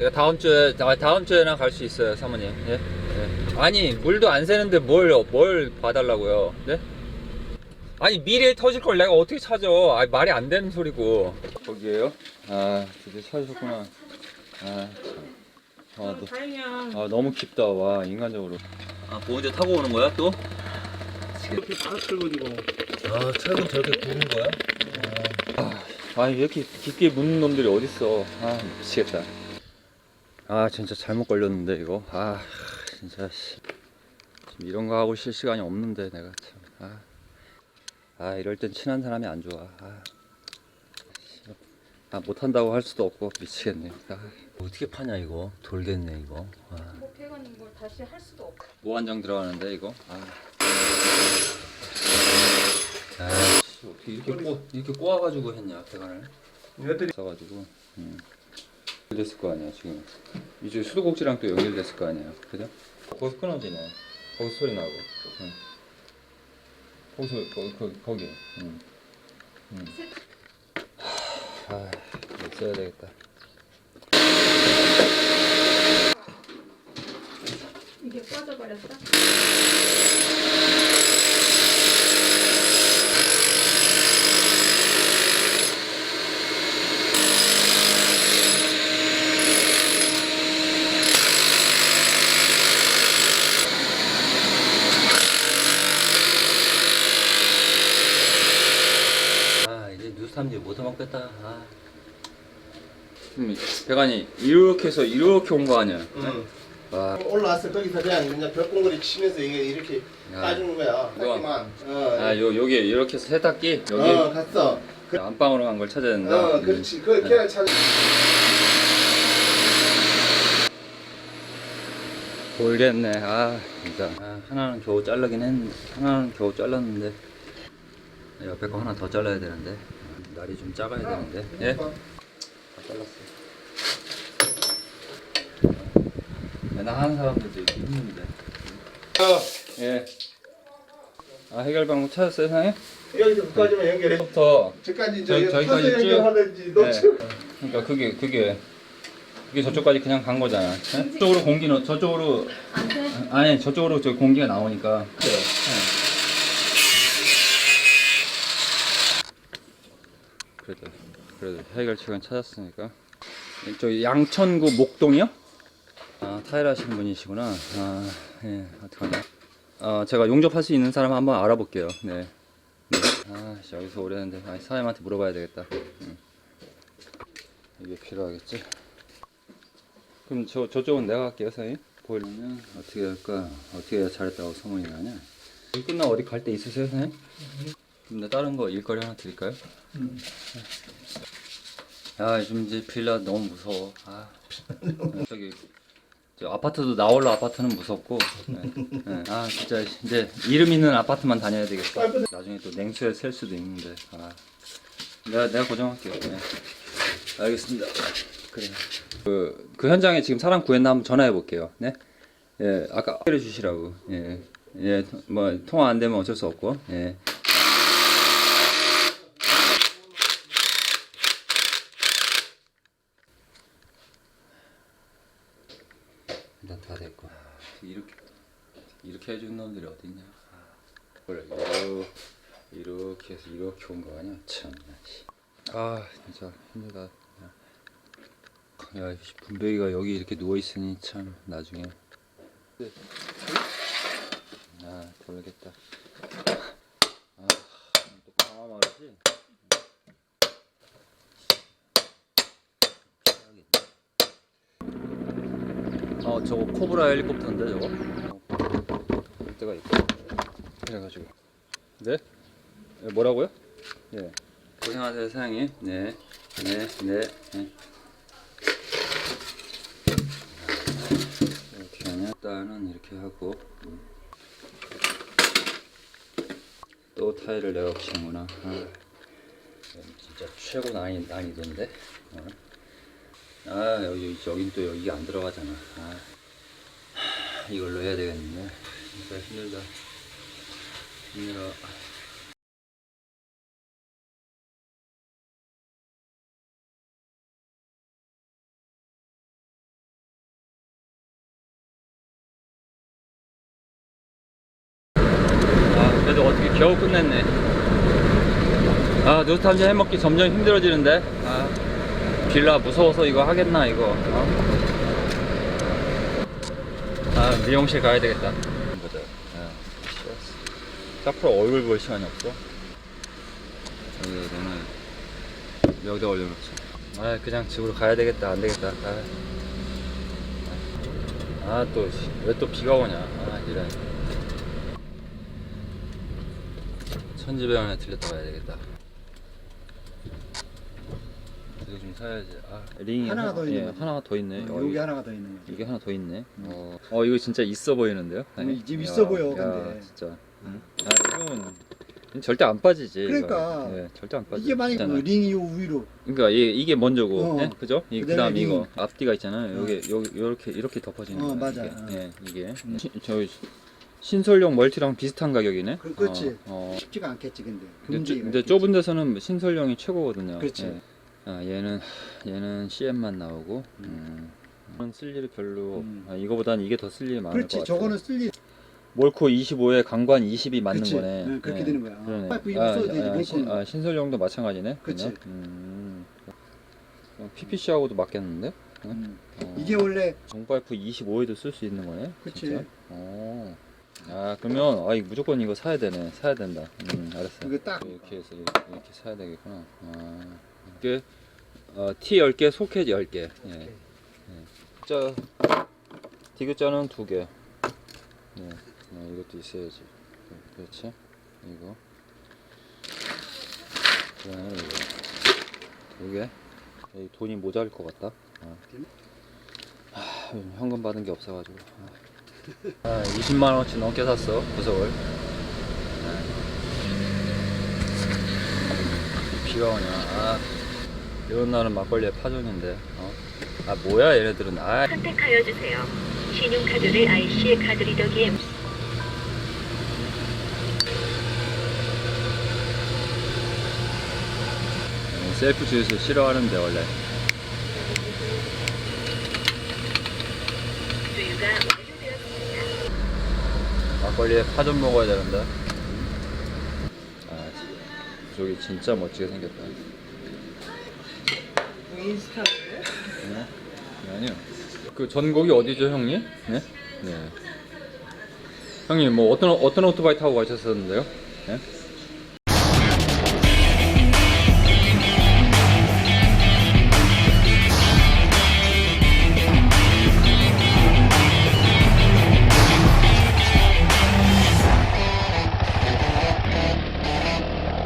내가 다음 주에 아, 다음 주에나 갈 수 있어요, 사모님. 예? 예. 아니 물도 안 새는데 뭘뭘 봐달라고요? 네? 아니 미래에 터질 걸 내가 어떻게 찾아? 아 말이 안 되는 소리고. 거기에요? 아 드디어 찾으셨구나. 아 참. 아, 너, 다행이야. 아 너무 깊다 와 인간적으로. 아 보온제 타고 오는 거야 또? 이렇게 끌고 이거. 아 철근 저렇게 구는 거야? 아, 아니 이렇게 깊게 묻는 놈들이 어딨어 아 미치겠다 아 진짜 잘못 걸렸는데 이거 아 진짜 씨. 지금 이런 거 하고 쉴 시간이 없는데 내가 참 아, 아 이럴 땐 친한 사람이 안 좋아 아, 씨. 아 못한다고 할 수도 없고 미치겠네 아, 어떻게 파냐 이거 돌겠네 이거 아. 뭐 배관인 걸 다시 할 수도 없고. 무한정 들어가는데 이거. 아. 아, 씨, 어떻게 이렇게 꼬 이렇게 꼬아가지고 했냐 배관을 얘들이 써가지고. 음. 연결됐을 거 아니야 지금. 이제 수도꼭지랑 또 연결됐을 거 아니야, 그죠? 거기서 끊어지네. 거기 소리 나고. 응. 거기서 거기 거기 거기. 응. 응. 아, 이거 써야 되겠다. 이게 빠져버렸어? 아 이제 뉴스탐지 못 해 먹겠다. 아. 음, 배관이 이렇게 해서 이렇게 온 거 아니야? 응. 와. 올라왔어 거기서 그냥 그냥 벽공거리 치면서 이게 이렇게 야. 따주는 거야. 이거. 하기만. 어. 아, 요 여기 이렇게 해서 세탁기 여기 어 갔어. 그, 안방으로 간 걸 찾아야 된다. 어 음. 그렇지. 그 걔를 찾. 돌겠네. 아 진짜. 아, 하나는 겨우 자르긴 했는데 하나는 겨우 잘랐는데 옆에 거 하나 더 잘라야 되는데 날이 좀 작아야 되는데. 예? 다 잘랐어. 맨날 하는 사람들도 이렇게 힘든데. 예. 아 해결 방법 찾았어요, 사장님? 여기서 끝까지만 연결해. 부터 저까지 저- 저 저기까지 쭉. 연결하든지 너 네. 저- 그러니까 그게 그게 그게 저쪽까지 그냥 간 거잖아. 네? 저쪽으로 공기 넣 저쪽으로 안 돼. 아니 저쪽으로 저 공기가 나오니까. 네. 그래도 그래도 해결책은 찾았으니까. 저 양천구 목동이요? 아 타일 하시는 분이시구나. 아 예, 어떡하냐. 어 제가 용접할 수 있는 사람 한번 알아볼게요. 네. 네. 아 씨, 여기서 오래는데 아, 사장님한테 물어봐야 되겠다. 음. 이게 필요하겠지. 그럼 저 저쪽은 내가 할게요, 사장님. 보이려면 어떻게 할까? 어떻게 해야 잘했다고 소문이 나냐? 일 끝나 어디 갈 데 있으세요, 사장님? 내 다른 거 일거리 하나 드릴까요? 아, 요즘 이제 빌라 너무 무서워. 아, 저기 저 아파트도 나올라 아파트는 무섭고. 네. 네. 아, 진짜 이제 이름 있는 아파트만 다녀야 되겠다. 나중에 또 냉수에 셀 수도 있는데. 아, 내가 내가 고정할게요. 네. 알겠습니다. 그래. 그, 그 현장에 지금 사람 구했나 한번 전화해 볼게요. 네. 예, 아까 해를 주시라고. 예. 예, 뭐 통화 안 되면 어쩔 수 없고. 예. 일단 다 됐고. 이렇게 이렇게 해준 놈들이 어디 있냐? 그래, 이렇게, 이렇게 해서 이렇게 온 거 아니야? 참. 아, 진짜 힘들다. 야, 씨, 분배기가 여기 이렇게 누워 있으니 참 나중에. 아, 돌겠다. 아, 또 강화 말이지. 어, 저거 코브라 헬리콥터인데 저거. 어, 볼 때가 있고. 그래가지고. 네? 예, 뭐라고요? 예. 고생하세요, 사장님. 네, 네, 네. 네. 하냐? 일단은 이렇게 하고 음. 또 타일을 내가 붙이는구나. 아, 진짜 최고 난이 난이던데. 어? 아 여기 저긴 또 여기 안 들어가잖아. 아, 이걸로 해야 되겠는데. 진짜 힘들다. 힘들어. 아 그래도 어떻게 겨우 끝냈네. 아 노트 한잔 해먹기 점점 힘들어지는데. 아. 빌라 무서워서 이거 하겠나, 이거. 어? 아, 미용실 가야 되겠다. 보자. 아, 쉬었어. 앞으로 얼굴 볼 시간이 없어. 여기, 너는 여기다 올려놓자. 아, 그냥 집으로 가야 되겠다. 안 되겠다. 아, 아 또, 왜 또 비가 오냐. 아, 이런. 천지배원에 들렸다 와야 되겠다. 이거 좀 사야지. 아, 링이 하나가 더 있는 예. 하나가 더 있네. 어, 어, 여기 이게- 하나가 더 있는 거지. 이게 하나 더 있네. 어, 어 이거 진짜 있어 보이는데요? 음, 이 집 있어 보여, 근데. 야, 진짜. 아 이건 절대 안 빠지지. 이거. 그러니까. 예, 절대 안 빠지. 이게 만약 있잖아. 뭐 링이 요 위로 그러니까 이게, 이게 먼저고, 어. 예? 그죠? 이 그다음 이거 링. 앞뒤가 있잖아요. 어. 여기 여기 이렇게 이렇게 덮어지는 어, 거예요. 맞아. 이게. 어. 예, 이게 음. 시- 저 신설용 멀티랑 비슷한 가격이네. 그- 그렇지. 어, 어. 쉽지가 않겠지 근데. 근데, 근데. 좁은 데서는 신설용이 최고거든요. 그렇지. 예. 아, 얘는 얘는 CM만 나오고. 음. 이건 쓸 일이 별로 음. 아, 이거보다는 이게 더 쓸 일이 많을 것 그렇지. 같아요. 저거는 쓸리. 몰코 25에 강관 20이 맞는 그치. 거네. 응, 그렇게 예. 되는 거야. 그러네. 파이프 이거 아, 써도 되지, 아, 몰코는. 신, 아, 신설용도 마찬가지네. 그치. 그냥? 음. PPC하고도 맞겠는데? 음. 어. 이게 원래 정파이프 25에도 쓸 수 있는 거네. 그치. 진짜? 어. 아 그러면 아 이거 무조건 이거 사야 되네. 사야 된다. 음 알았어. 이거 딱 이렇게 해서 이렇게, 이렇게 사야 되겠구나. 아 이게 어, T 10개, 소켓 10개. 예. 예. 자 디귿자는 두 개. 네. 어, 이것도 있어야지. 그렇지. 이거. 그다음에 이거. 두 개. 여기 돈이 모자랄 것 같다. 어. 하, 요즘 현금 받은 게 없어가지고. 아, 아 20만 원치 넘게 샀어 구석을. 네. 비가 오냐. 아, 이런 날은 막걸리에 파전인데. 어? 아 뭐야 얘네들은. 아 선택하여 주세요. 신용카드를 IC 카드 리더기에 어, 셀프 주유소 싫어하는데 원래. 주유가 완료되었습니다. 막걸리에 파전 먹어야 되는데. 아, 저기 진짜 멋지게 생겼다. 네? 아니요. 그 전곡이 어디죠, 형님? 네? 네. 형님 뭐 어떤 어떤 오토바이 타고 가셨었는데요? 네?